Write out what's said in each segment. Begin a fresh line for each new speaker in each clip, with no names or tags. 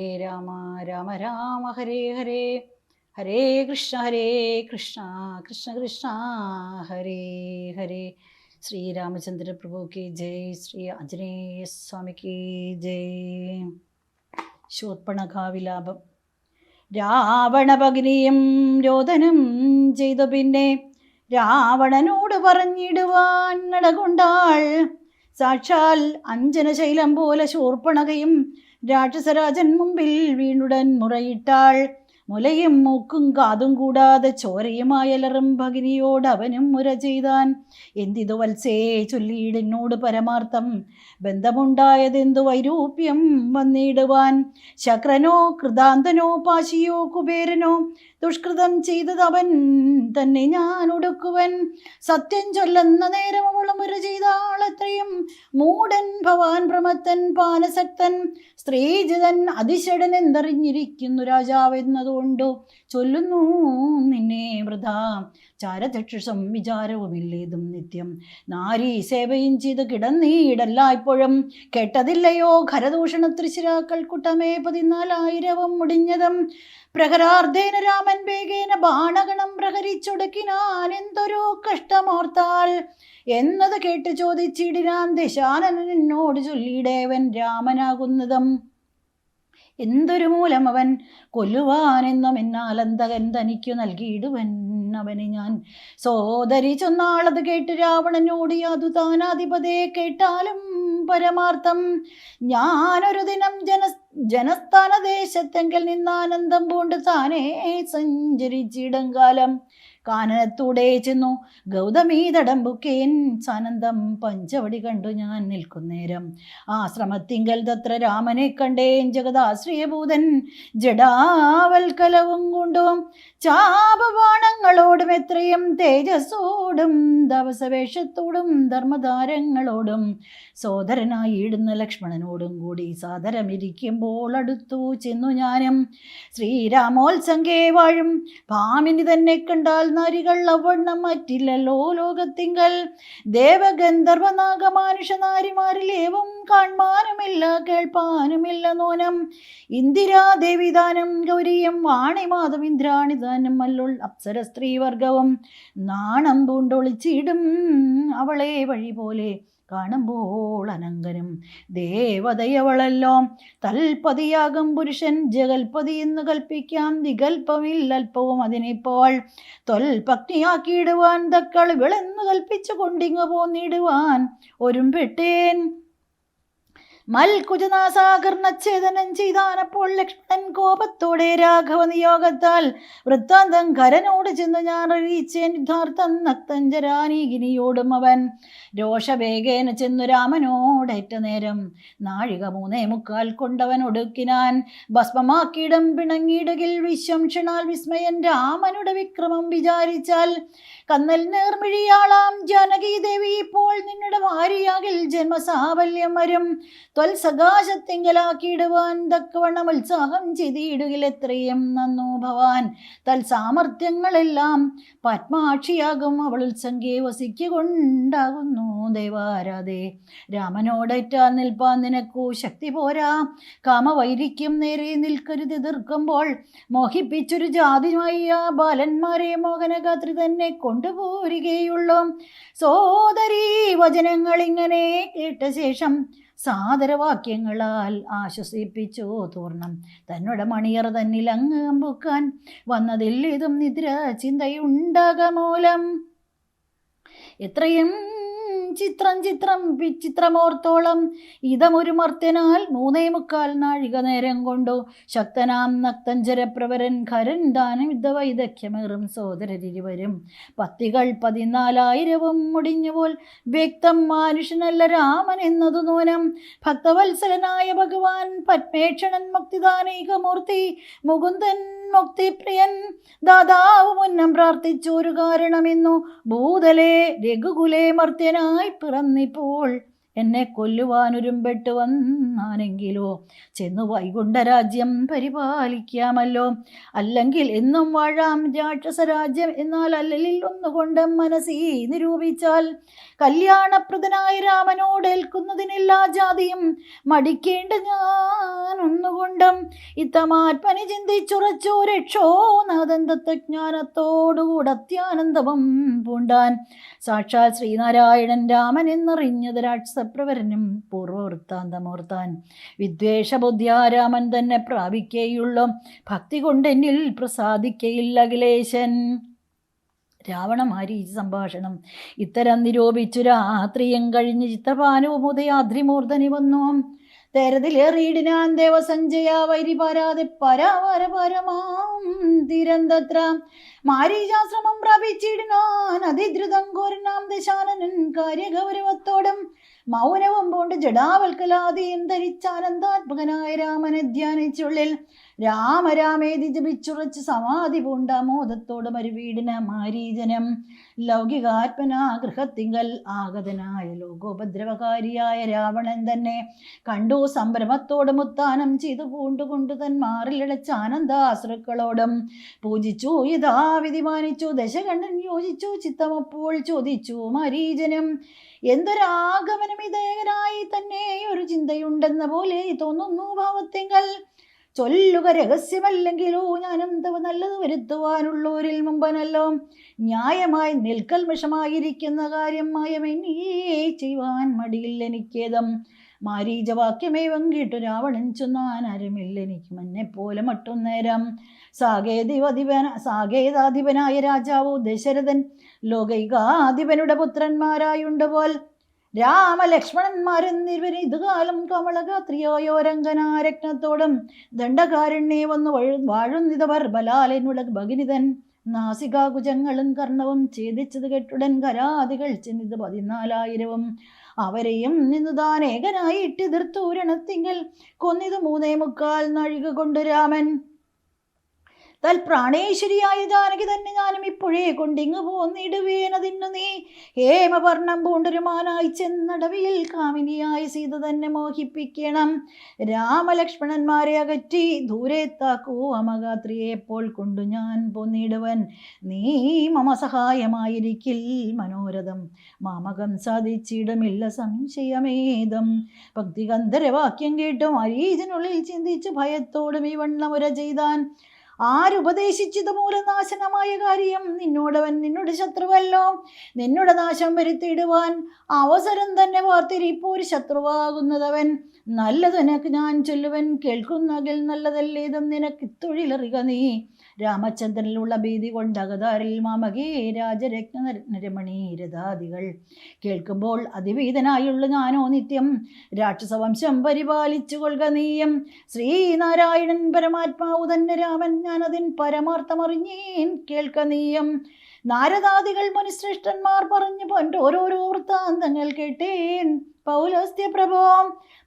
ഹരേ രാമ രാമ രാമ ഹരേ ഹരേ. ഹരേ കൃഷ്ണ ഹരേ കൃഷ്ണ കൃഷ്ണ കൃഷ്ണ ഹരേ ഹരേ. ശ്രീരാമചന്ദ്ര കി ജയ് ശ്രീ ആഞ്ജനേയ സ്വാമിക്ക് ജയ്. രാവണ രാവണഭഗ്നിയും രോദനം ചെയ്തു പിന്നെ രാവണനോട് പറഞ്ഞിടുവാൻ നടകൊണ്ടാൾ. സാക്ഷാൽ അഞ്ജനശൈലം പോലെ ശൂർപ്പണകയും രാക്ഷസരാജൻ മുമ്പിൽ വീണുടൻ മുറയിട്ടാൾ. മുലയും മൂക്കും കാതും കൂടാതെ ചോരയുമായലറും ഭഗിനിയോട് അവനും മുര ചെയ്താൻ. എന്തിതു വത്സേ ചൊല്ലിയിടിനോട് പരമാർത്ഥം. ബന്ധമുണ്ടായതെന്തു വൈരൂപ്യം വന്നിടുവാൻ. ശക്രനോ കൃതാന്തനോ പാശിയോ കുബേരനോ ദുഷ്കൃതം ചെയ്തത് അവൻ തന്നെ ഞാൻ ഒടുക്കുവൻ സത്യം ചൊല്ലുന്ന നേരം അവളും മുര ചെയ്താളത്രയും മൂടൻ ഭവാൻ പ്രമത്തൻ പാനസക്തൻ. സ്ത്രീജിതൻ അതിശടൻ എന്തറിഞ്ഞിരിക്കുന്നു രാജാവെന്നതുകൊണ്ടു ചൊല്ലുന്നു നിന്നെ വൃഥ. ചാരചക്ഷുഷം വിചാരവുമില്ലേതും നിത്യം. നാരീ സേവയും ചെയ്ത് കിടന്നീടല്ലായ്പ്പോഴും കേട്ടതില്ലയോ? ഖരദൂഷണ തൃശിരാക്കൾ കുട്ടമേ പതിനാലായിരവും മുടിഞ്ഞതും. പ്രഹരാർദ്ധേന രാമൻ വേഗേന ബാണഗണം പ്രഹരിച്ചൊടുക്കിനാൻ എന്തൊരു കഷ്ടമോർത്താൽ? എന്നത് കേട്ട് ചോദിച്ചിടിനാൻ ദശാനനൻ എന്നോട് ചൊല്ലിയിടേവൻ രാമനാകുന്നതും. എന്തൊരു മൂലം അവൻ കൊല്ലുവാനെന്നും എന്നാലന്തകൻ തനിക്കു നൽകിയിടുവൻ. അവനെ ഞാൻ. സോദരി ചൊന്നാളത് കേട്ട് രാവണനോട് യാതു താനാധിപതിയെ കേട്ടാലും പരമാർത്ഥം. ഞാനൊരു ദിനം ജന ജനസ്ഥാന ദേശത്തെങ്കിൽ നിന്നാനന്ദം പൂണ്ട് താനേ സഞ്ചരിച്ചിടങ്കാലം കാനനത്തൂടെ ചെന്നു ഗൗതമീ തടമ്പുക്കേൻ സാനന്ദം പഞ്ചവടി കണ്ടു ഞാൻ നിൽക്കുന്നേരം ആശ്രമത്തിങ്കൽ തത്ര രാമനെ കണ്ടേൻ ജഗദാശ്രീയഭൂതൻ ജഡാവൽക്കലവും കൊണ്ടും. ചാപബാണങ്ങളോടും എത്രയും തേജസ്സോടും ദവസവേഷത്തോടും ധർമ്മധാരങ്ങളോടും സോദരനായിടുന്ന ലക്ഷ്മണനോടും കൂടി സാദരമിരിക്കുമ്പോൾ അടുത്തു ചെന്നു ഞാനും. ശ്രീരാമോത്സംഗേ വാഴും. ഭാമിനി തന്നെ കണ്ടാൽ നരികൾ അവണ്ണം മറ്റില്ലല്ലോ ലോകത്തിങ്കൽ. ദേവഗന്ധർവനാഗമാനുഷ നാരിമാരിലേവും കേൾപ്പാനുമില്ല നോനം. ഇന്ദിരാദേവിദാനം ഗൗരിയും വാണിമാധവിന്ദ്രാണിദാനം മല്ലുൾ അപ്സര സ്ത്രീവർഗവും നാണം പൂണ്ടൊളിച്ചിടും അവളെ വഴി പോലെ കാണുമ്പോൾ അനങ്കനും ദേവതയവളല്ലോ തൽപതിയാകും പുരുഷൻ ജഗൽപതി എന്ന് കൽപ്പിക്കാം. നികൽപ്പമില്ലൽപ്പവും അതിനിപ്പോൾ തൊൽപത്നിയാക്കിയിടുവാൻ തക്കൾ വിളെന്ന് കൽപ്പിച്ചു കൊണ്ടിങ്ങു പോന്നിടുവാൻ. ഒരുമ്പെട്ടേൻ മൽകുജനാസാകർണച്ഛേദനം ചെയ്താനപ്പോൾ ലക്ഷ്മണൻ കോപത്തോടെ രാഘവ നിയോഗത്താൽ വൃത്താന്തം കരനോട് ചെന്ന് ഞാൻ അറിയിച്ചേൻ യുദ്ധാർത്ഥം നക്തഞ്ചരാനീകിനിയോടും അവൻ. രോഷവേഗേന ചെന്നു രാമനോടേറ്റ നേരം നാഴിക മൂന്നേ മുക്കാൽ കൊണ്ടവൻ ഒടുക്കിനാൻ. ഭസ്മമാക്കിയിടം പിണങ്ങിയിടുകിൽ വിശ്വം ക്ഷണാൽ വിസ്മയൻ രാമനുടെ വിക്രമം വിചാരിച്ചാൽ കന്നൽ നേർമിഴിയാളാം ജാനകി ദേവി. ഇപ്പോൾ നിന്നുടെ ഭാര്യയാകിൽ ജന്മസാഫല്യം വരും. ത്വൽസകാശത്തിങ്കലാക്കിയിടുവാൻ തക്കവണ്ണം ഉത്സാഹം ചെയ്തിടുകിൽ എത്രയും നന്നു ഭവാൻ. തൽ സാമർഥ്യങ്ങളെല്ലാം പത്മാക്ഷിയാകും. അവൾ ഉത്സംഖ്യെ വസിക്കുകൊണ്ടാകുന്നു ദേവാരാധേ രാമനോടേറ്റാൽ നിൽപ്പാൻ നിനക്കു ശക്തി പോരാ. കാമവൈരിക്യം നേരെ നിൽക്കരുത് എതിർക്കുമ്പോൾ മോഹിപ്പിച്ചൊരു ജാതിമായി ബാലന്മാരെ മോഹനഗാത്രി തന്നെ കൊണ്ടുപോരുകയുള്ളൂ. സോദരി വചനങ്ങൾ ഇങ്ങനെ കേട്ട ശേഷം സാദരവാക്യങ്ങളാൽ ആശ്വസിപ്പിച്ചു തോർണം. തന്നോട് മണിയറ തന്നിൽ അങ്ങ് അമ്പുക്കാൻ വന്നതിൽ ഇതും നിദ്ര ചിന്തയുണ്ടാകമൂലം എത്രയും ചിത്രം ചിത്രം വിചിത്രമോർത്തോളം. ഇതമൊരു മർത്യനാൽ മൂന്നേ മുക്കാൽ നാഴിക നേരം കൊണ്ടു. ശക്തനാം നക്തഞ്ചരപ്രവരൻ ഖരൻ ദാനം യുദ്ധ വൈദഗ്ധ്യമേറും സോദരരിവരും പത്തികൾ പതിനാലായിരവും മുടിഞ്ഞുപോൽ വ്യക്തം മനുഷ്യനല്ല രാമൻ എന്നതു നൂനം. ഭക്തവത്സലനായ ഭഗവാൻ പത്മേക്ഷണൻ മുക്തിദാനൈകമൂർത്തി. മുകുന്ദൻ മുക്തിപ്രിയൻ ദാതാവ് മുന്നം പ്രാർത്ഥിച്ചൊരു കാരണമെന്നു. ഭൂതലേ രഘുകുലേ മർത്യനായി പിറന്നിപ്പോൾ എന്നെ കൊല്ലുവാനൊരുമ്പെട്ട് വന്നാനെങ്കിലോ? ചെന്നു വൈകുണ്ഠരാജ്യം പരിപാലിക്കാമല്ലോ. അല്ലെങ്കിൽ എന്നും വാഴാം രാക്ഷസരാജ്യം എന്നാൽ അല്ലലിൽ ഒന്നുകൊണ്ട് മനസ്സി നിരൂപിച്ചാൽ. കല്യാണപ്രദനായ രാമനോട് ഏൽക്കുന്നതിനെല്ലാ ജാതിയും മടിക്കേണ്ട ഞാൻ ഒന്നുകൊണ്ടും. ഇത്തമാത്മനി ചിന്തിച്ചുറച്ചോ രക്ഷോ നാഥൻ തത്വജ്ഞാനത്തോടുകൂടെ അത്യാനന്ദവും പൂണ്ടാൻ. സാക്ഷാൽ ശ്രീനാരായണൻ രാമൻ എന്നറിഞ്ഞത് രാക്ഷസപ്രവരനും പൂർവവൃത്താന്തമോർത്താൻ വിദ്വേഷബുദ്ധ്യാ രാമൻ തന്നെ പ്രാപിക്കേയുള്ളൂ? ഭക്തി കൊണ്ടെന്നിൽ പ്രസാദിക്കയില്ല അഖിലേശൻ. രാവണമാരി സംഭാഷണം. ഇത്തരം നിരൂപിച്ചു രാത്രിയും കഴിഞ്ഞ് ചിത്രപാനവും ഉദയാദ്രിമൂർധനി വന്നു. തേരതിലേറിയിടിനാൻ ദേവസഞ്ജയ വൈരി പരാതെ പരാവര പരമാം തിരന്തത്ര മാരീചാശ്രമം പ്രാപിച്ചിടിനാൻ അതിദ്രുതം കോരനാം ദശാനനൻ കാര്യഗൗരവത്തോടും മൗനവും പോണ്ട് ജഡാവൽക്കലാദിയും ധരിച്ചാനന്ദാത്മകനായ രാമനെ ധ്യാനിച്ചുള്ളിൽ രാമരാമേതി ജപിച്ചുറച്ച് സമാധി പൂണ്ട മോദത്തോട് മരുവീടിന മാരീജനം ലൗകികാത്മനാ ഗൃഹത്തിങ്കൽ ആഗതനായ ലോകോപദ്രവകാരിയായ രാവണൻ തന്നെ കണ്ടു സംഭ്രമത്തോട് മുത്താനം ചെയ്തു പൂണ്ടുകൊണ്ട് തൻ മാറിലടച്ച ആനന്ദാശ്രുക്കളോടും പൂജിച്ചു. യഥാവിധി മാനിച്ചു ദശകണ്ഠൻ യോജിച്ചു ചിത്തമപ്പോൾ ചോദിച്ചു മരീജനം എന്തൊരാഗമനം ഇതേകരായി തന്നെ? ഒരു ചിന്തയുണ്ടെന്ന പോലെ തോന്നുന്നു ഭാവത്തിങ്കൽ ചൊല്ലുക രഹസ്യമല്ലെങ്കിലോ ഞാനും തവ നല്ലത് വരുത്തുവാനുള്ളവരിൽ മുമ്പനല്ലോ. ന്യായമായി നിൽക്കൽമിഷമായിരിക്കുന്ന കാര്യം മായമെന്നീ ചെയ്യുവാൻ മടിയിൽ എനിക്കേതം. മാരീജവാക്യമേവം കേട്ടു രാവണൻ ചൊന്നാൻ ആരുമില്ല. എനിക്ക് മന്നെ പോലെ മട്ടുന്നേരം സാകേതിവധിപന സാകേതാധിപനായ രാജാവു ദശരഥൻ ലോകൈകാധിപനുടെ പുത്രന്മാരായുണ്ട് പോൽ. രാമലക്ഷ്മണന്മാരെന്നിവർ ഇതുകാലം കമളഗാത്രിയായോ രംഗനാരത്നത്തോടും ദണ്ഡകാരണ്യെ വന്നു വഴു വാഴുന്നിതവർ ബലാലനുട ഭഗിനിതൻ നാസികാകുജങ്ങളും കർണവും ഛേദിച്ചത് കെട്ടുടൻ കരാദികൾ ചെന്നിത് പതിനാലായിരവും. അവരെയും നിന്നു താൻ ഏകനായി ഇട്ടിതിർത്തൂരണത്തിങ്കൽ കൊന്നിത് മൂന്നേ മുക്കാൽ നഴുകൊണ്ട് കൊണ്ട് രാമൻ. തൽ പ്രാണേശ്വരിയായ ജാനകി തന്നെ ഞാനും ഇപ്പോഴേ കൊണ്ടിങ്ങ് പോന്നിടുവേനതിന്നു നീ. ഹേമവർണം പൂണ്ടൊരുമാനായി ചെന്നടവിയിൽ കാമിനിയായി സീത തന്നെ മോഹിപ്പിക്കണം. രാമലക്ഷ്മണന്മാരെ അകറ്റി ദൂരെ താക്കൂ അമഗാത്രിയെ എപ്പോൾ കൊണ്ടു ഞാൻ പൊന്നിടുവൻ. നീ മമ സഹായമായിരിക്കിൽ മനോരഥം. മാമകം സാധിച്ചിടമില്ല സംശയമേതം. ഭക്തിഗന്ധരവാക്യം കേട്ടും അരീജനുള്ളിൽ ചിന്തിച്ച് ഭയത്തോടും ഈ വണ്ണമുര ചെയ്താൻ. ആരുപദേശിച്ചത് മൂലനാശനമായ കാര്യം? നിന്നോടവൻ നിന്നോട് ശത്രുവല്ലോ. നിന്നോട് നാശം വരുത്തിയിടുവാൻ അവസരം തന്നെ വാർത്തിരിപ്പൂർ ശത്രുവാകുന്നതവൻ. നല്ലത് നിനക്ക് ഞാൻ ചൊല്ലുവൻ. കേൾക്കുന്നകിൽ നല്ലതല്ലേതും നിനക്ക് തൊഴിലറിക നീ. രാമചന്ദ്രനിലുള്ള ഭീതി കൊണ്ട് അകതാരിൽ മാമകേ രാജരത്ന നരമണി രഥാദികൾ. കേൾക്കുമ്പോൾ അതിവീതനായുള്ള ഞാനോ നിത്യം രാക്ഷസവംശം പരിപാലിച്ചു കൊള്ളുക നീയം. ശ്രീനാരായണൻ പരമാത്മാവ് തന്നെ രാമൻ ഞാനതിൻ പരമാർത്ഥമറിഞ്ഞേൻ കേൾക്ക നീയം. നാരദാദികൾ മുനിശ്രേഷ്ഠന്മാർ പറഞ്ഞു പണ്ട് ഓരോരോ വൃത്താന്തങ്ങൾ കേട്ടേൻ. പൗലോസ്ത്യ പ്രഭോ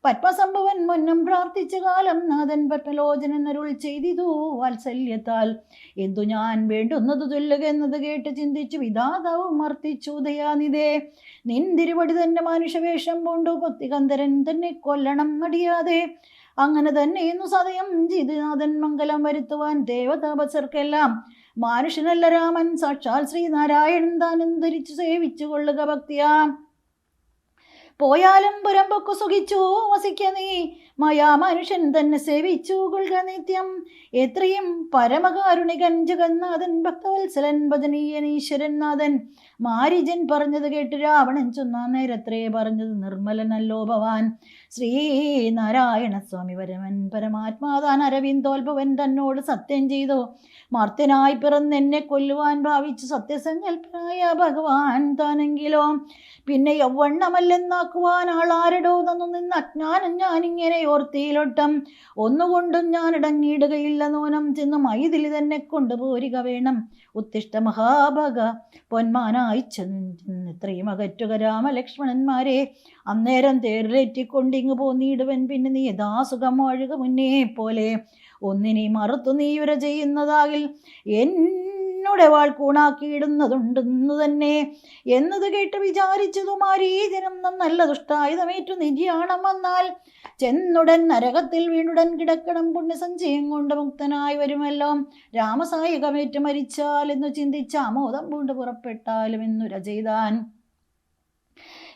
പത്മസംഭവൻ മുന്നം പ്രാർത്ഥിച്ച കാലം നാഥൻ പത്മലോചനൻ അരുൾ ചെയ്തിതു വാത്സല്യത്താൽ. എന്തു ഞാൻ വേണ്ടുന്നത് ചൊല്ലുക എന്നത് കേട്ട് ചിന്തിച്ചു വിധാതാവും മർത്തിച്ചു ദയാനിതേ നിൻ തിരുവടി തന്നെ മനുഷ്യവേഷം പൂണ്ടു കൊത്തികന്ധരൻ തന്നെ കൊല്ലണം നടിയാതെ അങ്ങനെ തന്നെ ഇന്നു സതയം ജിതിനാഥൻ മംഗലം വരുത്തുവാൻ ദേവതാപസർക്കെല്ലാം. മാനുഷനല്ല രാമൻ സാക്ഷാൽ ശ്രീനാരായണൻ താനും ധരിച്ചു സേവിച്ചു കൊള്ളുക ഭക്തിയാ. പോയാലും പുരമ്പൊക്കു സുഖിച്ചു വസിക്ക നീ. മായാ മനുഷ്യൻ തന്നെ സേവിച്ചു. കൊള്ളുക നിത്യം. എത്രയും പരമകാരുണികൻ ജഗന്നാഥൻ ഭക്തവത്സലൻ ഭജനീയൻ നാഥൻ മാരിജൻ പറഞ്ഞത് കേട്ട് രാവണൻ ചൊന്നാ നേരത്രേ പറഞ്ഞത് നിർമ്മലനല്ലോ ഭവാൻ. ശ്രീനാരായണ സ്വാമി പരമൻ പരമാത്മാതാൻ അരവിന്ദോത്ഭവൻ തന്നോട് സത്യം ചെയ്തു. മർത്തനായി പിറന്നെന്നെ കൊല്ലുവാൻ ഭാവിച്ചു സത്യസങ്കല്പനായ ഭഗവാൻ താനെങ്കിലോ. പിന്നെ യൗവണ്ണമല്ലെന്നാക്കുവാൻ ആളാരടോ തന്നു നിന്ന് അജ്ഞാനം ഞാനിങ്ങനെ ഓർത്തിയിലൊട്ടം ഒന്നുകൊണ്ടും ഞാൻ ഇടങ്ങിയിടുകയില്ല നോനം. ചെന്ന് മൈതിൽ തന്നെ കൊണ്ടുപോരുക വേണം. ഉത്തിഷ്ട മഹാഭഗ പൊന്മാനായി ചെന്ന് ഇത്രയും അകറ്റുക രാമലക്ഷ്മണന്മാരെ. അന്നേരം തേറിലേറ്റിക്കൊണ്ടിങ്ങ് പോന്നിടുവൻ പിന്നെ നീ യഥാസുഖം ഒഴുക മുന്നേ പോലെ. ഒന്നിനെ മറുത്തു നീയുര ചെയ്യുന്നതാകിൽ എന്നോടെ വാൾ കൂണാക്കിയിടുന്നതുണ്ടെന്ന് തന്നെ. എന്നത് കേട്ട് വിചാരിച്ചതുമാരീ ജനം നല്ല ദുഷ്ടായുധമേറ്റു നിര്യാണം വന്നാൽ ചെന്നുടൻ നരകത്തിൽ വീണുടൻ കിടക്കണം പുണ്യസഞ്ചയം കൊണ്ട് മുക്തനായി വരുമല്ലോ. രാമസായികമേറ്റ് മരിച്ചാൽ എന്ന് ചിന്തിച്ച ആമോദം പൂണ്ട് പുറപ്പെട്ടാലും എന്നു ചെയ്താൻ.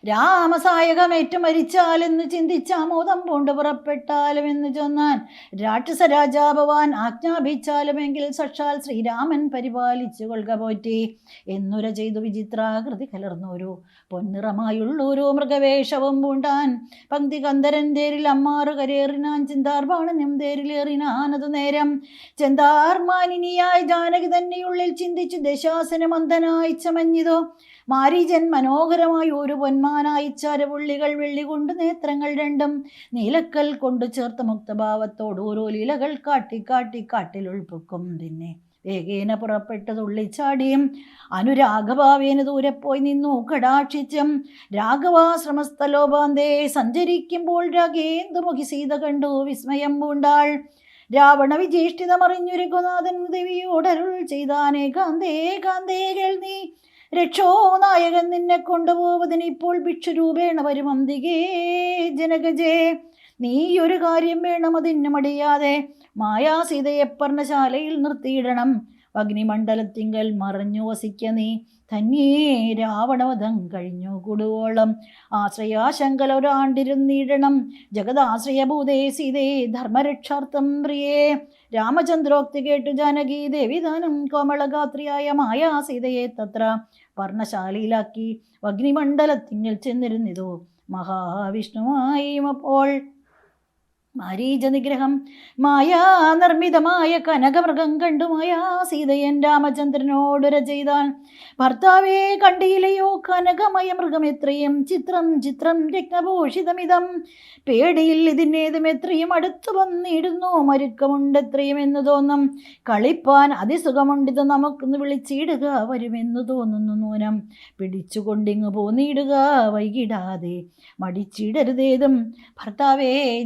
രാമസായകമേറ്റ് മരിച്ചാലെന്ന് ചിന്തിച്ച ആമോദം പൂണ്ട് പുറപ്പെട്ടാലും എന്ന് ചൊന്നാൻ രാക്ഷസ രാജാഭവാൻ ആജ്ഞാപിച്ചാലുമെങ്കിൽ സക്ഷാൽ ശ്രീരാമൻ പരിപാലിച്ചു കൊൽക പോറ്റി. എന്നുര ചെയ്തു വിചിത്രാകൃതി കലർന്നോരു പൊന്നിറമായുള്ളൂരു മൃഗവേഷവും പൂണ്ടാൻ പങ്ക്തി കന്ദരൻ തേരിൽ അമ്മാറു കരേറിനാൻ ചിന്താർബാണനും തേരിലേറിനാനതു നേരം. ചെന്താർമാനിനിയായി ജാനകി തന്നെയുള്ളിൽ ചിന്തിച്ചു ദശാസന മന്ദനായി ചമഞ്ഞിതോ മാരീജൻ മനോഹരമായി ഒരു പൊന്മാനായി വെള്ളി വെള്ളികൊണ്ട് നേത്രങ്ങൾ രണ്ടും നീലക്കൽ കൊണ്ട് ചേർത്ത മുക്തഭാവത്തോട് ഓരോ ലീലകൾ കാട്ടി കാട്ടി കാട്ടിൽ ഉൾപ്പൊക്കും പിന്നെ. വേഗേന പുറപ്പെട്ട് തുള്ളിച്ചാടിയും അനുരാഗഭാവേന ദൂരെ പോയി നിന്നു. കടാക്ഷിച്ചും. രാഘവാശ്രമസ്ഥലോപാന്തേ സഞ്ചരിക്കുമ്പോൾ രാഗേന്ദുമുഖി സീത കണ്ടു. വിസ്മയം പൂണ്ടാൾ. രാവണ വിജേഷ്ഠിതമറിഞ്ഞു രഘുനാഥൻ ദേവിയോടരുൾ ചെയ്താനേ കാന്തേ കാന്തേ കേൾനീ. രക്ഷോ നായകൻ നിന്നെ കൊണ്ടുപോവതിന് ഇപ്പോൾ ഭിക്ഷുരൂപേണ വരും അന്തികേ ജനകജേ. നീ ഒരു കാര്യം വേണം അതിന് മടിയാതെ. മായാസീതയെ പർണശാലയിൽ നിർത്തിയിടണം. അഗ്നിമണ്ഡലത്തിങ്കൽ മറഞ്ഞു വസിക്ക നീ. ധന്യേ രാവണവധം കഴിഞ്ഞു കൊടുവോളം ആശ്രയാശങ്കലൊരാണ്ടിരുന്നിടണം ജഗദാശ്രയഭൂതേ സീതേ ധർമ്മരക്ഷാർത്ഥം പ്രിയേ. രാമചന്ദ്രോക്തി കേട്ടു ജാനകി ദേവിദാനം കോമളഗാത്രിയായ മായാ സീതയെ തത്ര പർണശാലയിലാക്കി. അഗ്നിമണ്ഡലത്തിങ്ങിൽ ചെന്നിരുന്നിതു മഹാവിഷ്ണുവായും അപ്പോൾ. മാരീച നിഗ്രഹം മായാ നിർമ്മിതമായ കനകമൃഗം കണ്ടു മായാ സീതയൻ രാമചന്ദ്രനോടുര ചെയ്താൽ ഭർത്താവേ കണ്ടിയിലയോ കനകമയ മൃഗം എത്രയും ചിത്രം ചിത്രം രത്നഭൂഷിതമിതം. പേടിയിൽ ഇതിനേതും എത്രയും അടുത്തു വന്നിടുന്നു. മരുക്കമുണ്ട് എത്രയും എന്ന് തോന്നും. കളിപ്പാൻ അതിസുഖമുണ്ടിത് നമുക്കൊന്ന് വിളിച്ചിടുക വരുമെന്ന് തോന്നുന്നു നൂനം. പിടിച്ചുകൊണ്ടിങ്ങ് പോന്നിടുക വൈകിടാതെ മടിച്ചിടരുതേതും. ഭർത്താവേ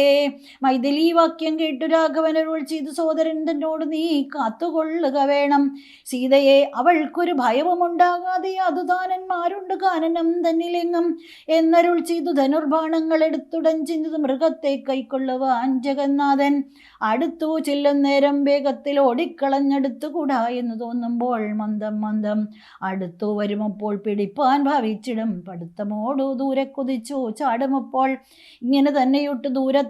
ജഗൽപതേ മൈഥിലി വാക്യം കേട്ടു രാഘവനരുൾ ചെയ്തു സോദരൻ തന്നോട് നീ കാത്തുകൊള്ളുക വേണം. സീതയെ അവൾക്കൊരു ഭയവുമുണ്ടാകാതെ അതുതാനന്മാരുണ്ട് കാനനം തന്നിലെങ്ങും എന്നരുൾ ചെയ്തു ധനുർബാണങ്ങൾ എടുത്തുടൻ ചിന്തത് മൃഗത്തെ കൈക്കൊള്ളുവാൻ ജഗന്നാഥൻ. അടുത്തു ചെല്ലും നേരം വേഗത്തിൽ ഓടിക്കളഞ്ഞെടുത്തുകൂടാ എന്ന് തോന്നുമ്പോൾ മന്ദം മന്ദം. അടുത്തു വരുമപ്പോൾ പിടിപ്പാൻ ഭാവിച്ചിടും. പടുത്തമോടു ദൂരെ കുതിച്ചു ചാടുമപ്പോൾ ഇങ്ങനെ തന്നെയൊട്ട് ദൂരത്തായി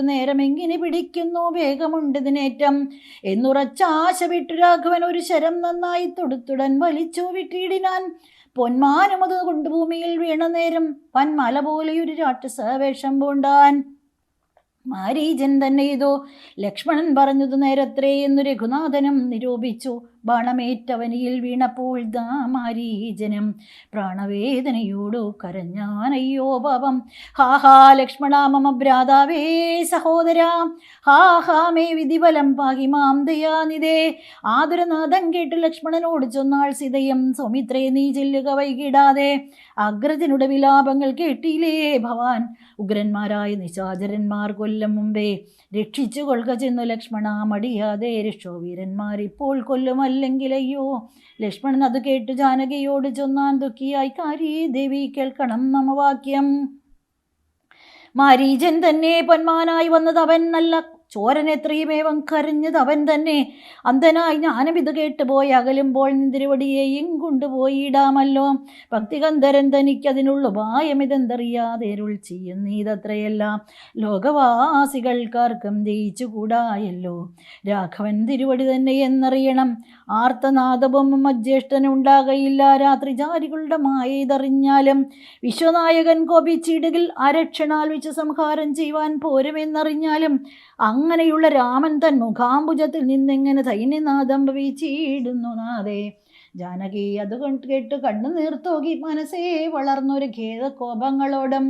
നേരം എങ്ങനെ പിടിക്കുന്നു വേഗമുണ്ടതിനേറ്റം. എന്നുറച്ച ആശ വിട്ടു രാഘവൻ ഒരു ശരം നന്നായി തൊടുത്തുടൻ വലിച്ചു വിട്ടിയിടിനാൻ. പൊന്മാനമത് കൊണ്ട് ഭൂമിയിൽ വീണ നേരം പന്മല പോലെ ഒരു രാക്ഷസ വേഷം പൂണ്ടാൻ. മാരീജൻ തന്നെ ഇതോ ലക്ഷ്മണൻ പറഞ്ഞതു നേരത്രേ എന്നു രഘുനാഥനും നിരൂപിച്ചു. ബാണമേറ്റവനിയിൽ വീണപ്പോൾ ദാമാരീജനം പ്രാണവേദനയോടു കരഞ്ഞാനയ്യോ പാപം. ഹാ ഹാ ലക്ഷ്മണ മമ ഭ്രാതാവേ സഹോദര. ഹാ ഹാ മേ വിധിബലം പാകി മാം ദയാനിതേ ആതുരനാഥം കേട്ട് ലക്ഷ്മണനോട് ചൊന്നാൾ സിതയം. സൗമിത്രേ നീ ചെല്ലുക വൈകിടാതെ. അഗ്രജനുടെ വിലാപങ്ങൾ കേട്ടില്ലേ ഭവാൻ. ഉഗ്രന്മാരായ നിശാചരന്മാർ കൊല്ലം മുമ്പേ രക്ഷിച്ചു കൊൽക്ക ചെന്നു ലക്ഷ്മണ മടിയാതെ രക്ഷോ വീരന്മാരിപ്പോൾ അയ്യോ ലക്ഷ്മണൻ അത് കേട്ട് ജാനകിയോട് ചൊന്നാൻ ദുഃഖിയായി. കാരീ ദേവി കേൾക്കണം നമവാക്യം. മാരീജൻ തന്നെ പൊന്മാനായി വന്നത് അവൻ നല്ല ചോരൻ എത്രയുമേവം കരഞ്ഞത് അവൻ തന്നെ. അന്ധനായി ഞാനും ഇത് കേട്ടുപോയി. അകലുമ്പോൾ നിന്തിരുവടിയെയും കൊണ്ടുപോയിടാമല്ലോ ഭക്തികന്ധരൻ തനിക്കതിനുള്ള ഉപായം ഇതെന്തറിയാതെ അരുൾ ചെയ്യുന്നീതത്രയെല്ലാം ലോകവാസികൾക്കാർക്കും ജയിച്ചുകൂടായല്ലോ രാഘവൻ തിരുവടി തന്നെ എന്നറിയണം. ആർത്തനാദവും രാത്രി ജാരികളുടെ മായ ഇതറിഞ്ഞാലും വിശ്വനായകൻ കോപിച്ചിടുകിൽ അരക്ഷണാൽ വെച്ച് സംഹാരം ചെയ്യുവാൻ പോരുമെന്നറിഞ്ഞാലും അങ്ങനെയുള്ള രാമൻ തൻ മുഖാംബുജത്തിൽ നിന്നെങ്ങനെ സൈന്യനാഥം ഭവിച്ചിടുന്നു നാദേ ജാനകി അത് കേട്ട് കണ്ണു നീർത്തോകി മനസ്സേ വളർന്നൊരു ഖേദകോപങ്ങളോടും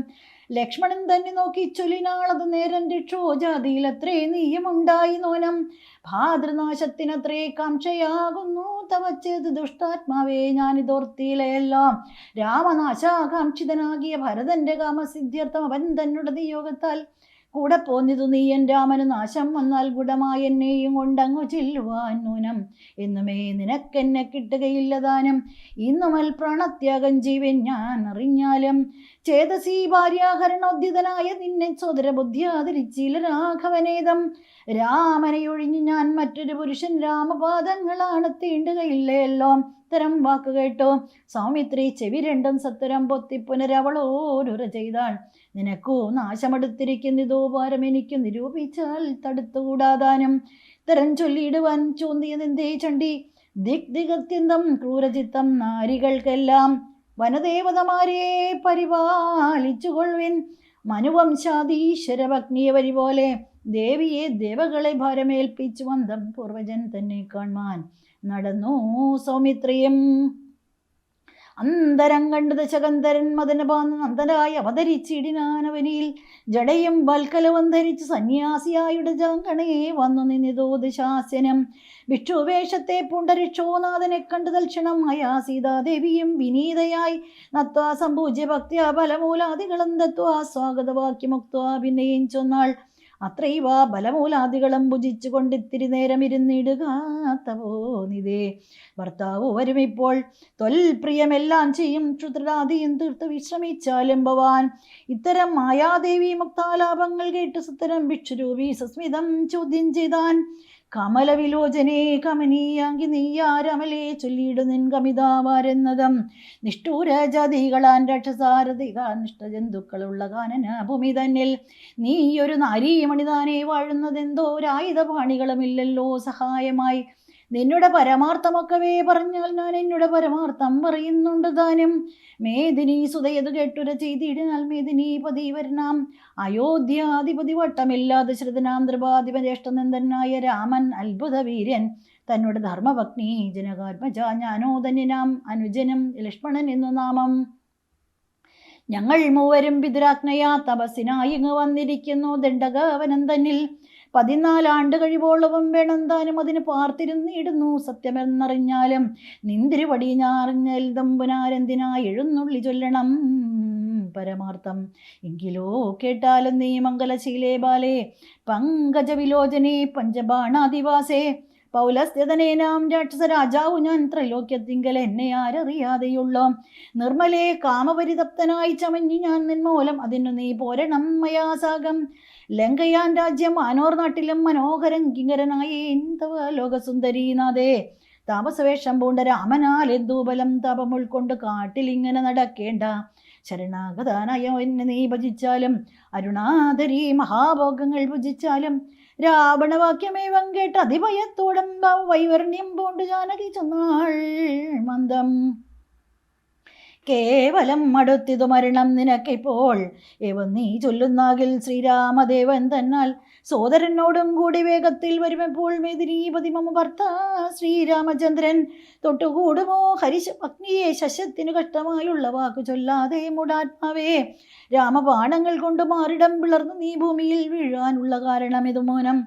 ലക്ഷ്മണൻ തന്നെ നോക്കി ചൊല്ലിനാളത് നേരം രക്ഷോ ജാതിയിലത്രേ നീയമുണ്ടായി നോനം. ഭാതൃനാശത്തിനത്രേ കാംക്ഷയാകുന്നു തവച്ചത് ദുഷ്ടാത്മാവേ ഞാനിതോർത്തിയിലെല്ലാം രാമനാശാകാംക്ഷിതനാകിയ ഭരതന്റെ കാമസിദ്ധ്യർത്ഥം അവൻ തന്നുടതി നിയോഗത്താൽ കൂടെ പോന്നിതു നീയൻ രാമന് നാശം വന്നാൽ ഗുണമായി എന്നെയും കൊണ്ടങ്ങു ചെല്ലുവാൻ നൂനം. എന്നുമേ നിനക്കെന്നെ കിട്ടുകയില്ല ദാനം. ഇന്നുമൽ പ്രാണത്യാഗം ജീവൻ ഞാൻ അറിഞ്ഞാലും ചേതസി ഭാര്യാഹരണോദ്യതനായ നിന്നെ സോദര ആദരിച്ചില്ല രാഘവനേതം. രാമനെ ഒഴിഞ്ഞു ഞാൻ മറ്റൊരു പുരുഷൻ രാമപാദങ്ങളാണ് തീണ്ടുകയില്ലയല്ലോ. ഇത്തരം വാക്കുകേട്ടോ സൗമിത്രി ചെവി രണ്ടും സത്വരം പൊത്തി പുനരവളോരുര ചെയ്താൾ. നിനക്കു നാശമെടുത്തിരിക്കുന്നതോ ഭാരം എനിക്ക് നിരൂപിച്ചാൽ തടുത്തുകൂടാതാനും. തരം ചൊല്ലിയിടുവാൻ ചോന്തിയതെന്തേ ചണ്ടി. ദിക് ദിഗത്യന്തം ക്രൂരചിത്തം നാരികൾക്കെല്ലാം വനദേവതമാരെ പരിപാലിച്ചുകൊള്ളുവിൻ. മനുവംശാദീശ്വര ഭഗ്നിയവരി പോലെ ദേവിയെ ദേവകളെ ഭാരമേൽപ്പിച്ചു വന്തം പൂർവജൻ തന്നെ കാണുവാൻ നടന്നു സൗമിത്രിയും? അന്തരം കണ്ട് ദശകന്ധരൻ മദനപാന്ന് നന്ദനായി അവതരിച്ചിടിനാനവനിയിൽ. ജടയും വൽക്കലവും ധരിച്ച് സന്യാസിയായുടെ ജാങ്കണയെ വന്നു നിന്നിതോ ദശാസനം. ഭിക്ഷുവേഷത്തെ പുണ്ടരിക്ഷോനാഥനെ കണ്ടു തൽക്ഷണം അയാ സീതാദേവിയും വിനീതയായി. നത്വാ സംപൂജ്യ ഭക്തിയ ബലമൂലാദികളും തത്വാ സ്വാഗതവാക്യമുക്ത്വാ പിന്നെയും ചൊന്നാൾ. അത്രൈവ ബലമൂലാദികളും ഭുജിച്ചു കൊണ്ടിത്തിരി നേരം ഇരുന്നിടുകാത്തവോ നിതേ. ഭർത്താവ് വരും ഇപ്പോൾ ത്വൽപ്രിയമെല്ലാം ചെയ്യും. ക്ഷുദ്രാദിയും തീർത്ത് വിശ്രമിച്ചാലും ഭവാൻ. ഇത്തരം മായാദേവി മുക്താലാപങ്ങൾ കേട്ട് സുത്തരം ഭിക്ഷുരൂപി സസ്മിതം ചോദ്യം ചെയ്താൻ കമലവിലോചനേ കമനീയാങ്കി നീയാരമലേ ചൊല്ലിയിടു നിൻ കമിതാവാരെന്നതം. നിഷ്ഠൂര ജാതികളാൻ രക്ഷസാരധിക നിഷ്ഠജന്തുക്കളുള്ള കാനന ഭൂമി തന്നിൽ നീയൊരു നാരീമണിതാനെ വാഴുന്നതെന്തോ ഒരായുധപാണികളുമില്ലല്ലോ സഹായമായി. നിന്നുടെ പരമാർത്ഥമൊക്കവേ പറഞ്ഞാൽ ഞാൻ എന്നുടെ പരമാർത്ഥം പറയുന്നുണ്ട് താനും. മേദിനി സുതയത് കേട്ടുര ചെയ്തിടിനാൽ മേദിനി പതി വരണം അയോധ്യാധിപതി വട്ടമില്ലാതെ ശ്രുതനാം ജ്യേഷ്ഠനന്ദനായ രാമൻ അത്ഭുത വീര്യൻ തന്നോട് ധർമ്മപത്നി ജനകാത്മജ ഞാനോധന്യനാം അനുജനും ലക്ഷ്മണൻ എന്നു നാമം. ഞങ്ങൾ മൂവരും പിതുരാജ്ഞയാ തപസ്സിനായി ഇങ്ങ് വന്നിരിക്കുന്നു ദണ്ഡകാവനം തന്നിൽ പതിനാലാണ്ട് കഴിവോളവും വേണം താനും അതിന് പാർത്തിരുന്നിടുന്നു സത്യമെന്നറിഞ്ഞാലും നിന്തിരുവടി ഞാറിഞ്ഞൽ തമ്പുനാരെന്തിനാ എഴുന്നുള്ളി ചൊല്ലണം? പരമാർത്ഥം. എങ്കിലോ കേട്ടാലും നീ മംഗലശീലേ ബാലേ പങ്കജവിലോചനേ പഞ്ചബാണാദിവാസേ പൗലസ്ഥിതനേനാം രാക്ഷസ രാജാവു ഞാൻ ത്രൈലോക്യത്തിങ്കൽ എന്നെ ആരറിയാതെയുള്ളോ? നിർമ്മലേ കാമപരിതപ്തനായി ചമഞ്ഞു ഞാൻ നിന്മൂലം അതിനു നീ പോരണം മയാസാകം ലങ്കയാൻ രാജ്യം അനോർ നാട്ടിലും മനോഹരം കിങ്കരനായ എന്തവ ലോകസുന്ദരീനാഥേ താമസവേഷം പൂണ്ട രാമനാൽ എന്തൂബലം തപം ഉൾക്കൊണ്ട് കാട്ടിലിങ്ങനെ നടക്കേണ്ട. ശരണാഗതാനായ എന്നെ നീ ഭജിച്ചാലും അരുണാധരി മഹാഭോഗങ്ങൾ ഭുജിച്ചാലും രാവണവാക്യമേവം കേട്ട് അതിഭയത്തോടം വൈവർണ്യം പൂണ്ട് ജാനകി ചെന്നാൾ മന്ദം. കേവലം മടുത്തിതു മരണം നിനക്കിപ്പോൾ. ഏവ നീ ചൊല്ലുന്നാകിൽ ശ്രീരാമദേവൻ തന്നാൽ സോദരനോടും കൂടി വേഗത്തിൽ വരുമെപ്പോൾ മേദിനീപതി മമ ഭർത്ത ശ്രീരാമചന്ദ്രൻ. തൊട്ടുകൂടുമോ ഹരിശ അഗ്നിയെ ശശത്തിനു കഷ്ടമായുള്ള വാക്കു ചൊല്ലാതെ മുടാത്മാവേ. രാമബാണങ്ങൾ കൊണ്ട് മാറിടം പിളർന്നു നീ ഭൂമിയിൽ വീഴാനുള്ള കാരണം ഇതു മൂലം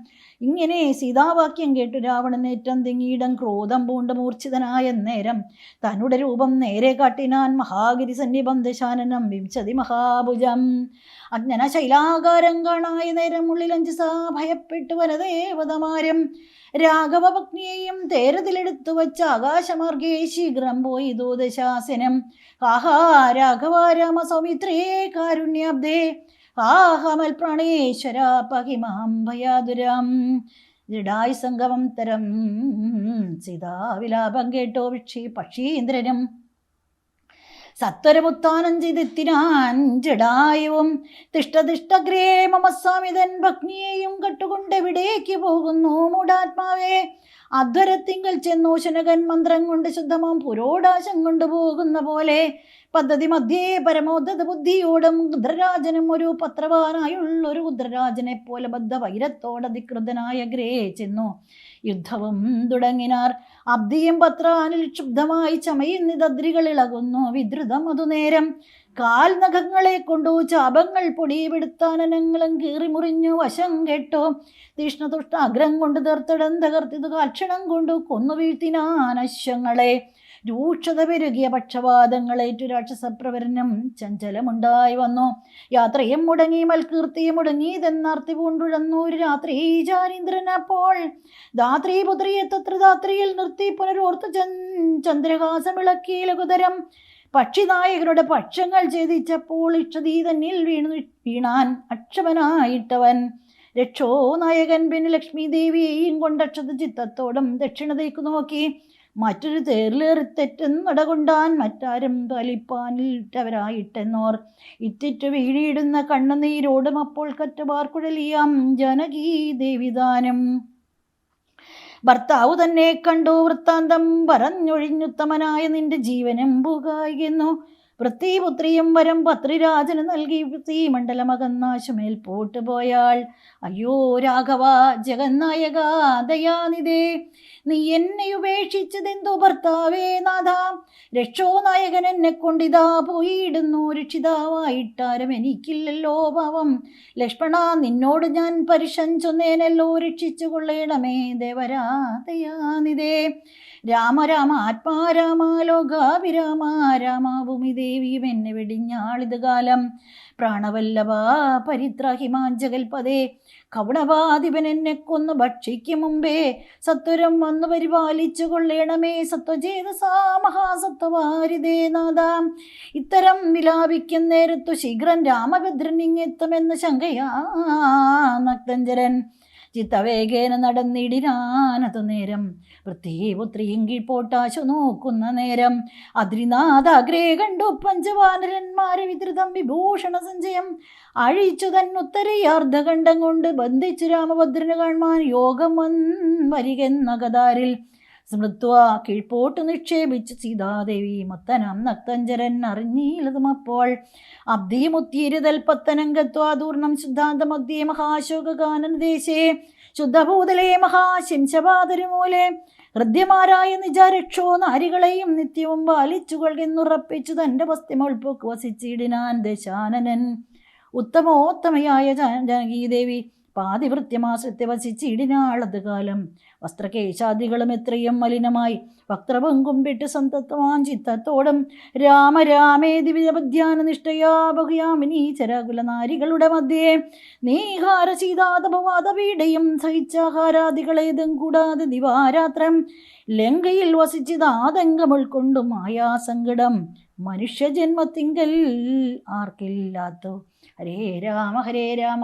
ഇങ്ങനെ സീതാവാക്യം കേട്ടു രാവണൻ ഏറ്റം തിങ്ങിയിടം ക്രോധം പൂണ്ട് മൂർച്ഛിതനായ നേരം തന്നുടെ രൂപം നേരെ കാട്ടിനാൻ മഹാഗിരി സന്നിബന്ധശാനനം വിംശതി മഹാഭുജം. അജ്ഞന ശൈലാകാരം കാണായ നേരം ഉള്ളിലഞ്ച് സാ ഭയപ്പെട്ടു വനദേവതമാരും രാഘവപത്നിയെയും തേരത്തിലെടുത്തു വച്ച ആകാശമാർഗേ ശീഘ്രം പോയി ദൂതശാസനം. ആഹാ രാഘവ രാമ സൗമിത്രേ കാരുണ്യാബ്ദേ. ആഹമൽ പ്രാണേശ്വര പഹിമാം ഭയാതുരം. ജഡായി സംഗമം തരം സീതാവിലാപം കേട്ടോ വിക്ഷി പക്ഷീന്ദ്രനും. സത്വരമുത്താനം ചെയ്തെത്തിനാൻ ജഡായുവും തിഷ്ടതിഷ്ടഗ്രേ മമസ്വാമിതൻ ഭഗ്നിയെയും കട്ടുകൊണ്ടെവിടേക്ക് പോകുന്നു? മൂടാത്മാവേ അധ്വരത്തിങ്കൽ ചെന്നു ശനകൻ മന്ത്രം കൊണ്ട് ശുദ്ധമാം പുരോടാശം കൊണ്ടുപോകുന്ന പോലെ പദ്ധതി മധ്യേ പരമോദ്ധത ബുദ്ധിയോടും രുദ്രരാജനും ഒരു പത്രവാനായുള്ള ഒരു രുദ്രരാജനെ പോലെ ബദ്ധ വൈരത്തോടധികൃതനായ ഗ്രേ ചെന്നു. യുദ്ധവും തുടങ്ങിനാർ. അബ്ദിയും പത്രാനിൽ ക്ഷുബ്ധമായി ചമയുന്നിതദ്രികൾ ഇളകുന്നു. വിദ്രുതം അതുനേരം. കാൽ നഖങ്ങളെ കൊണ്ടു ചാപങ്ങൾ പൊടിയെടുത്താനനങ്ങളും കീറി മുറിഞ്ഞു വശം കെട്ടോ. തീഷ്ണതുഷ്ട അഗ്രം കൊണ്ട് തീർത്തിടം തകർത്തിത് കാക്ഷണം കൊണ്ടു കൊന്നു വീഴ്ത്തിനാൻ അശ്വങ്ങളെ രൂക്ഷത പെരുകിയ പക്ഷപാതങ്ങളേറ്റു രാക്ഷസപ്രവരനും ചഞ്ചലമുണ്ടായി വന്നു. യാത്രയും മുടങ്ങി മൽകീർത്തിയും മുടങ്ങി ഇതെന്നാർത്തി പൂണ്ടുഴന്നു ഒരു രാത്രി ചാരീന്ദ്രൻ അപ്പോൾ. ധാത്രി പുത്രിയെ തത്ര ധാത്രിയിൽ നിർത്തി പുനരോർത്തു ചന്ദ്രഹാസം ഇളക്കി ലഘുതരം. പക്ഷിനായകരുടെ പക്ഷങ്ങൾ ഛേദിച്ചപ്പോൾ ഇഷ്ടതീ തന്നിൽ വീണു വീണാൻ അക്ഷമനായിട്ടവൻ. രക്ഷോ നായകൻ പിന്നെ ലക്ഷ്മി ദേവിയെയും കൊണ്ടക്ഷത ചിത്തത്തോടും ദക്ഷിണതയ്ക്ക് നോക്കി. മറ്റൊരു തേറിലേറി തെറ്റെന്നടകൊണ്ടാൻ മറ്റാരും തലിപ്പാനിട്ടവരായിട്ടെന്നോർ ഇത്തിറ്റു വീഴിയിടുന്ന കണ്ണുനീരോടും അപ്പോൾ കറ്റവാർക്കുഴലിയാം ജനകീ ദേവിദാനം. ഭർത്താവ് തന്നെ കണ്ടു വൃത്താന്തം പറഞ്ഞൊഴിഞ്ഞുത്തമനായ നിന്റെ ജീവനം പുകായിക്കുന്നു വൃത്തിപുത്രിയും വരം പത്രിരാജന് നൽകി പോട്ടു പോയാൾ അയ്യോ രാഘവ ജഗന്നായക ദയാനിതേ നീ എന്നെ ഉപേക്ഷിച്ചതെന്തോ ഭർത്താവേ നാഥ. രക്ഷോ നായകൻ എന്നെ കൊണ്ടിതാ പോയിടുന്നു രക്ഷിതാവായിട്ടാരും എനിക്കില്ലല്ലോ പാവം. ലക്ഷ്മണ നിന്നോട് ഞാൻ പരിശം ചൊന്നേനല്ലോ. രക്ഷിച്ചു കൊള്ളേണമേ ദേവരാ ദയാനിതേ രാമ രാമ ആത്മാരാമാലോകാവിരാമ രാമ ലോകാഭിരാമ രാമ ഭൂമിദേവിയും എന്നെ വെടിഞ്ഞാളിത് കാലം. പ്രാണവല്ലഭ പരിത്രഹിമാഞ്ചകൽപതേ കവണവാധിപൻ എന്നെ കൊന്നു ഭക്ഷിക്കും മുമ്പേ. സത്വരം വന്നു പരിപാലിച്ചു കൊള്ളേണമേ. സത്വചേതസാ മഹാസത്വവാരിതേ ഇത്തരം വിലാപിക്കും നേരത്തു ശീഘ്രം രാമഭദ്രൻ ഇങ്ങെത്തുമെന്ന് ശങ്കയാ നക്തഞ്ചരൻ. ചിത്തവേഗേന നടന്നിടിനാനതു നേരം. വൃത്തിപുത്രിയും കീഴ്പോട്ടാശു നോക്കുന്ന നേരം. അദ്രിനാഥാഗ്രേ കണ്ടു പഞ്ചവാനരന്മാരെ വിതൃതം വിഭൂഷണ സഞ്ചയം. അഴിച്ചു തന്നുത്തരയാർദ്ധകണ്ഠം കൊണ്ട് ബന്ധിച്ചു രാമഭദ്രന് കാണുവാൻ യോഗം വരികെന്ന കതാരിൽ സ്മൃത്വ കീഴ്പോട്ട് നിക്ഷേപിച്ച് സീതാദേവി മത്തനം നക്തഞ്ചരൻ അറിഞ്ഞീലതും അപ്പോൾ. അബ്ധിമുത്തീരുതൽ പത്തനംഗത്വാദൂർണം ശുദ്ധാന്തമധ്യേ മഹാശോകാനന്ദേശേ ശുദ്ധഭൂതലേ മഹാശിംശപാതരുമൂലെ ഹൃദ്യമാരായ നിജാരക്ഷോ നാരികളെയും നിത്യവും പാലിച്ചുകൊള്ളുന്നുറപ്പിച്ചു തന്റെ വസ്തിമൊൾപ്പൊക്ക് വസിച്ചിടിനാൻ ദശാനനൻ. ഉത്തമോത്തമയായ ജാനകീദേവി പാതിവൃത്യമാശ്രിത്യ വസിച്ചിടിനാളത് കാലം വസ്ത്രകേശാദികളും എത്രയും മലിനമായി. വക്രപങ്കും വിട്ട് സന്തത്വമാൻ ചിത്തത്തോടും രാമേ വിജപധ്യാന നിഷ്ഠയാ ബഹുയാമിനി ചരാകുലനാരികളുടെ മധ്യേ നീഹാര ശീതാതപവാദപീഡയും സഹിച്ചാഹാരാദികളേതും കൂടാതെ ദിവാരാത്രം ലങ്കയിൽ വസിച്ചത് ആതങ്കം ഉൾക്കൊണ്ടും ആയാസങ്കടം മനുഷ്യജന്മത്തിങ്കൽ ആർക്കില്ലാത്തോ. ഹരേ രാമ ഹരേ രാമ.